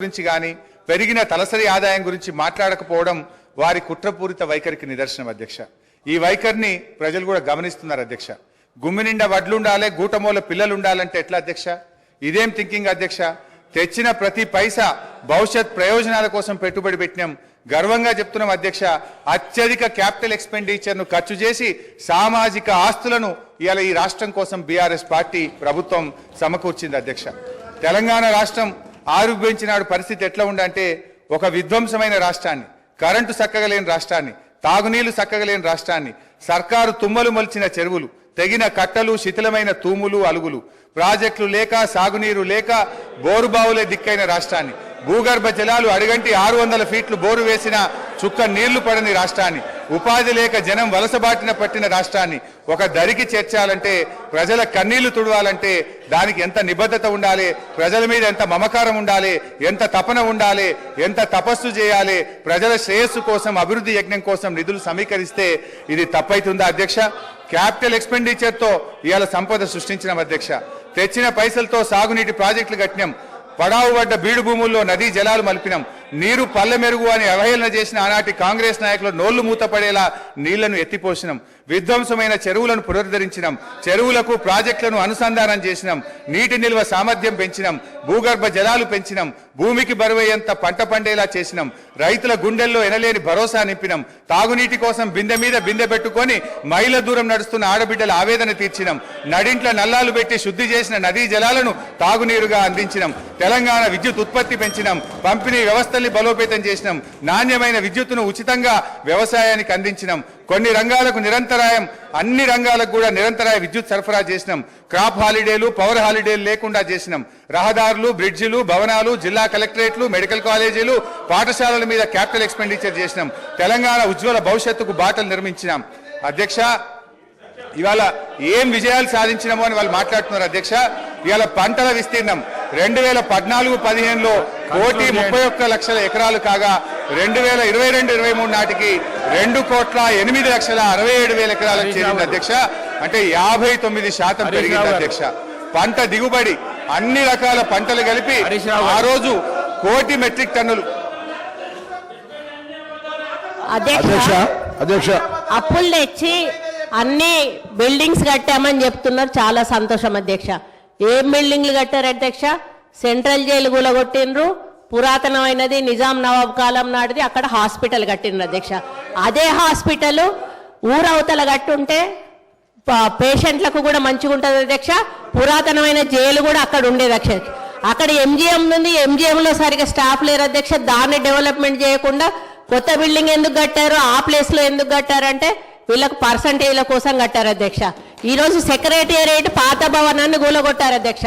గురించి కానీ పెరిగిన తలసరి ఆదాయం గురించి మాట్లాడకపోవడం వారి కుట్రపూరిత వైఖరికి నిదర్శనం అధ్యక్ష. ఈ వైఖరిని ప్రజలు కూడా గమనిస్తున్నారు అధ్యక్ష. గుమ్మి నిండా వడ్లు ఉండాలి గూటమూల పిల్లలు ఉండాలంటే ఎట్లా అధ్యక్ష? ఇదేం థింకింగ్ అధ్యక్ష? తెచ్చిన ప్రతి పైసా భవిష్యత్ ప్రయోజనాల కోసం పెట్టుబడి పెట్టినాం. గర్వంగా చెప్తున్నాం అధ్యక్ష అత్యధిక క్యాపిటల్ ఎక్స్పెండిచర్ను ఖర్చు చేసి సామాజిక ఆస్తులను ఇవాళ ఈ రాష్ట్రం కోసం బీఆర్ఎస్ పార్టీ ప్రభుత్వం సమకూర్చింది అధ్యక్ష. తెలంగాణ రాష్ట్రం ఆరోగ్యించినాడు పరిస్థితి ఎట్లా ఉండంటే ఒక విధ్వంసమైన రాష్ట్రాన్ని కరెంటు చక్కగలేని రాష్ట్రాన్ని తాగునీళ్ళు చక్కగలేని రాష్ట్రాన్ని సర్కారు తుమ్మలు మొలిచిన చెరువులు తెగిన కట్టలు శిథిలమైన తూములు అలుగులు ప్రాజెక్టులు లేక సాగునీరు లేక బోరుబావులే దిక్కైన రాష్ట్రాన్ని భూగర్భ జలాలు అడుగంటి ఆరు వందల ఫీట్లు బోరు వేసిన చుక్క నీళ్ళు పడని రాష్ట్రాన్ని ఉపాధి లేక జనం వలసబాటిన పట్టిన రాష్ట్రాన్ని ఒక దరికి చేర్చాలంటే ప్రజల కన్నీళ్ళు తుడవాలంటే దానికి ఎంత నిబద్ధత ఉండాలి ప్రజల మీద ఎంత మమకారం ఉండాలి ఎంత తపన ఉండాలి ఎంత తపస్సు చేయాలి ప్రజల శ్రేయస్సు కోసం అభివృద్ధి యజ్ఞం కోసం నిధులు సమీకరిస్తే ఇది తప్పైతుందా అధ్యక్ష? క్యాపిటల్ ఎక్స్పెండిచర్తో ఇవాళ సంపద సృష్టించిన అధ్యక్ష. తెచ్చిన పైసలతో సాగునీటి ప్రాజెక్టులు కట్టినాం. పడావు పడ్డ బీడు భూముల్లో నదీ జలాలు మలిపినాం. నీరు పల్లె మెరుగు అని అవహేళన చేసిన ఆనాటి కాంగ్రెస్ నాయకులు నోళ్ళు మూతపడేలా నీళ్ళను ఎత్తిపోసినాం. విధ్వంసమైన చెరువులను పునరుద్ధరించినాం. చెరువులకు ప్రాజెక్టులను అనుసంధానం చేసినాం. నీటి నిల్వ సామర్థ్యం పెంచినాం. భూగర్భ జలాలు పెంచినాం. భూమికి బరువయ్యేంత పంట పండేలా చేసినాం. రైతుల గుండెల్లో ఎనలేని భరోసా నింపినాం. తాగునీటి కోసం బిందె మీద బిందె పెట్టుకొని మైల దూరం నడుస్తున్న ఆడబిడ్డల ఆవేదన తీర్చినాం. నడింట్ల నల్లాలు పెట్టి శుద్ధి చేసిన నదీ జలాలను తాగునీరుగా అందించినాం. తెలంగాణ విద్యుత్ ఉత్పత్తి పెంచినాం. పంపిణీ వ్యవస్థల్ని బలోపేతం చేసినాం. నాణ్యమైన విద్యుత్తును ఉచితంగా వ్యవసాయానికి అందించినాం. కొన్ని రంగాలకు నిరంతరాయం అన్ని రంగాలకు కూడా నిరంతరాయ విద్యుత్ సరఫరా చేసినాం. క్రాప్ హాలిడేలు పవర్ హాలిడేలు లేకుండా చేసినాం. రహదారులు బ్రిడ్జిలు భవనాలు జిల్లా కలెక్టరేట్లు మెడికల్ కాలేజీలు పాఠశాలల మీద క్యాపిటల్ ఎక్స్పెండిచర్ చేసినాం. తెలంగాణ ఉజ్వల భవిష్యత్తుకు బాటలు నిర్మించినాం. అధ్యక్ష ఇవాళ ఏం విజయాలు సాధించినామో అని వాళ్ళు మాట్లాడుతున్నారు అధ్యక్ష. ఇవాళ పంటల విస్తీర్ణం. రెండు వేల పద్నాలుగు పదిహేనులో కోటి ముప్పై ఒక్క లక్షల ఎకరాలు కాగా రెండు వేల ఇరవై రెండు ఇరవై మూడు నాటికి రెండు కోట్ల ఎనిమిది లక్షల అరవై ఏడు వేల ఎకరాలకు చేరింది అధ్యక్ష. అంటే యాభై తొమ్మిది శాతం పెరిగింది అధ్యక్ష. పంట దిగుబడి అన్ని రకాల పంటలు కలిపి. ఆ రోజు కోటి మెట్రిక్ టన్నులు. అధ్యక్ష అధ్యక్ష అధ్యక్ష. అప్పులు తెచ్చి అన్ని బిల్డింగ్స్ కట్టామని చెప్తున్నారు. చాలా సంతోషం అధ్యక్ష. ఏం బిల్డింగ్లు కట్టారు అధ్యక్ష? సెంట్రల్ జైలు కూలగొట్టిండ్రు. పురాతనమైనది నిజాం నవాబ్ కాలం నాటిది. అక్కడ హాస్పిటల్ కట్టిన అధ్యక్ష. అదే హాస్పిటల్ ఊరవతల కట్టుంటే పేషెంట్లకు కూడా మంచిగా ఉంటుంది అధ్యక్ష. పురాతనమైన జైలు కూడా అక్కడ ఉండేది అధ్యక్ష అక్కడ ఎంజిఎం ఉంది. ఎంజిఎంలో సరిగా స్టాఫ్ లేరు అధ్యక్ష. దాన్ని డెవలప్మెంట్ చేయకుండా కొత్త బిల్డింగ్ ఎందుకు కట్టారు? ఆ ప్లేస్లో ఎందుకు కట్టారంటే వీళ్ళకు పర్సంటేజ్ల కోసం కట్టారు అధ్యక్ష. ఈరోజు సెక్రటేరియట్ పాత భవనాన్ని కూలగొట్టారు అధ్యక్ష.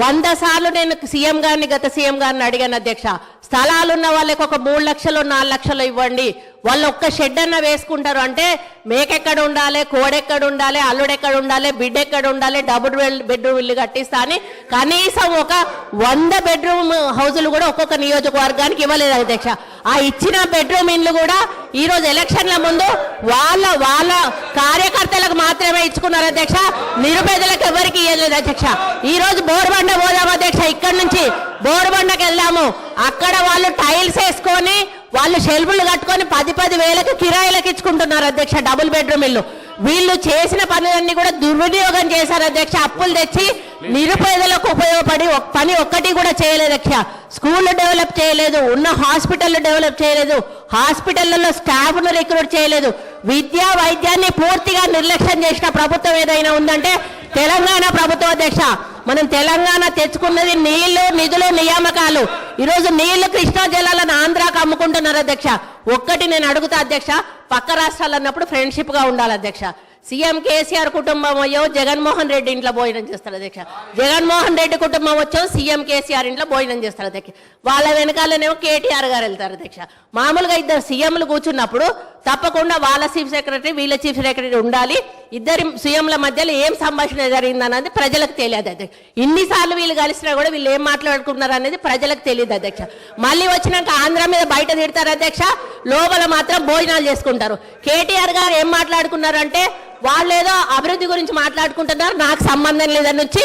వంద సార్లు నేను సీఎం గారిని గత సీఎం గారిని అడిగాను అధ్యక్ష. స్థలాలు ఉన్న వాళ్ళకి ఒక మూడు లక్షలు నాలుగు లక్షలు ఇవ్వండి. వాళ్ళు ఒక్క షెడ్ అన్న వేసుకుంటారు. అంటే మేకెక్కడ ఉండాలి కోడెక్కడ ఉండాలి అల్లుడెక్కడ ఉండాలి బిడ్డ ఎక్కడ ఉండాలి డబుల్ బెడ్రూమ్ ఇల్లు కట్టిస్తా అని కనీసం ఒక వంద బెడ్రూమ్ హౌజులు కూడా ఒక్కొక్క నియోజకవర్గానికి ఇవ్వలేదు అధ్యక్ష. ఆ ఇచ్చిన బెడ్రూమ్ ఇల్లు కూడా ఈరోజు ఎలక్షన్ల ముందు వాళ్ళ వాళ్ళ కార్యకర్తల మాత్రమే ఇచ్చుకున్నారు అధ్యక్ష. నిరుపేదలకు ఎవరికి ఇవ్వలేదు అధ్యక్ష. ఈ రోజు బోర్బండ పోదాం అధ్యక్ష. ఇక్కడ నుంచి బోర్బండకి వెళ్దాము. అక్కడ వాళ్ళు టైల్స్ వేసుకొని వాళ్ళు షెల్ఫులు కట్టుకొని పది పది వేలకు కిరాయిలకు ఇచ్చుకుంటున్నారు అధ్యక్ష. డబుల్ బెడ్రూమ్ ఇల్లు. వీళ్ళు చేసిన పనులన్నీ కూడా దుర్వినియోగం చేశారు అధ్యక్ష. అప్పులు తెచ్చి నిరుపేదలకు ఉపయోగపడి పని ఒక్కటి కూడా చేయలేదు అధ్యక్ష. స్కూళ్ళు డెవలప్ చేయలేదు. ఉన్న హాస్పిటల్ డెవలప్ చేయలేదు. హాస్పిటళ్ళలో స్టాఫ్ను రిక్రూట్ చేయలేదు. విద్యా వైద్యాన్ని పూర్తిగా నిర్లక్ష్యం చేసిన ప్రభుత్వం ఏదైనా ఉందంటే తెలంగాణ ప్రభుత్వ అధ్యక్ష మనం తెలంగాణ తెచ్చుకున్నది నీళ్ళు నిధులు నియామకాలు. ఈరోజు నీళ్ళు కృష్ణా జిల్లాలను ఆంధ్రాకు అమ్ముకుంటున్నారు అధ్యక్ష. ఒక్కటి నేను అడుగుతా అధ్యక్ష పక్క రాష్ట్రాలు అన్నప్పుడు ఫ్రెండ్షిప్గా ఉండాలి అధ్యక్ష. సీఎం కేసీఆర్ కుటుంబం అయ్యో జగన్మోహన్ రెడ్డి ఇంట్లో భోజనం చేస్తారు అధ్యక్ష. జగన్మోహన్ రెడ్డి కుటుంబం వచ్చో సీఎం కేసీఆర్ ఇంట్లో భోజనం చేస్తారు అధ్యక్ష. వాళ్ళ వెనకాలనేమో కేటీఆర్ గారు వెళ్తారు అధ్యక్ష. మామూలుగా ఇద్దరు సీఎంలు కూర్చున్నప్పుడు తప్పకుండా వాళ్ళ చీఫ్ సెక్రటరీ వీళ్ళ చీఫ్ సెక్రటరీ ఉండాలి. ఇద్దరి సీఎంల మధ్యలో ఏం సంభాషణ జరిగిందన్నది ప్రజలకు తెలియదు అధ్యక్ష. ఇన్నిసార్లు వీళ్ళు కలిసినా కూడా వీళ్ళు ఏం మాట్లాడుకున్నారు అనేది ప్రజలకు తెలియదు అధ్యక్ష. మళ్ళీ వచ్చినాక ఆంధ్ర మీద బయట తిడతారు అధ్యక్ష. లోపల మాత్రం భోజనాలు చేసుకుంటారు. కేటీఆర్ గారు ఏం మాట్లాడుకున్నారంటే వాళ్ళు ఏదో అభివృద్ధి గురించి మాట్లాడుకుంటున్నారు నాకు సంబంధం లేదని వచ్చి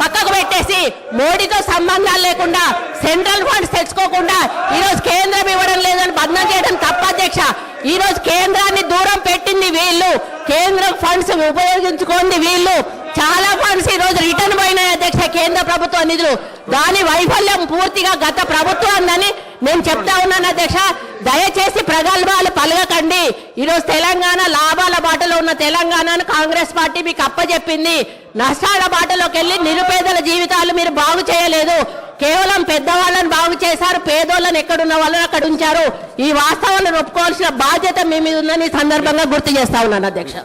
పక్కకు పెట్టేసి మోడీతో సంబంధాలు లేకుండా సెంట్రల్ ఫండ్స్ తెచ్చుకోకుండా ఈ రోజు కేంద్రం ఇవ్వడం లేదని బంధం చేయడం తప్ప అధ్యక్ష. ఈ రోజు కేంద్రాన్ని దూరం పెట్టింది వీళ్ళు. కేంద్రం ఫండ్స్ ఉపయోగించుకోండి వీళ్ళు. చాలా ఫండ్స్ ఈ రోజు రిటర్న్ పోయినాయి అధ్యక్ష కేంద్ర ప్రభుత్వ నిధులు. దాని వైఫల్యం పూర్తిగా గత ప్రభుత్వాన్ని నేను చెప్తా ఉన్నాను అధ్యక్ష. దయచేసి ప్రగల్భాలు పలగకండి ఈరోజు తెలంగాణ లాభాల బాటలో ఉన్న తెలంగాణను కాంగ్రెస్ పార్టీ మీకు అప్పచెప్పింది నష్టాల బాటలోకి వెళ్ళి నిరుపేదల జీవితాలు మీరు బాగు చేయలేదు. కేవలం పెద్దవాళ్ళని బాగు చేశారు పేదోళ్ళని ఎక్కడున్న వాళ్ళని అక్కడ ఉంచారు. ఈ వాస్తవాలను ఒప్పుకోవాల్సిన బాధ్యత మీ మీద ఉందని సందర్భంగా గుర్తు చేస్తా ఉన్నాను అధ్యక్ష.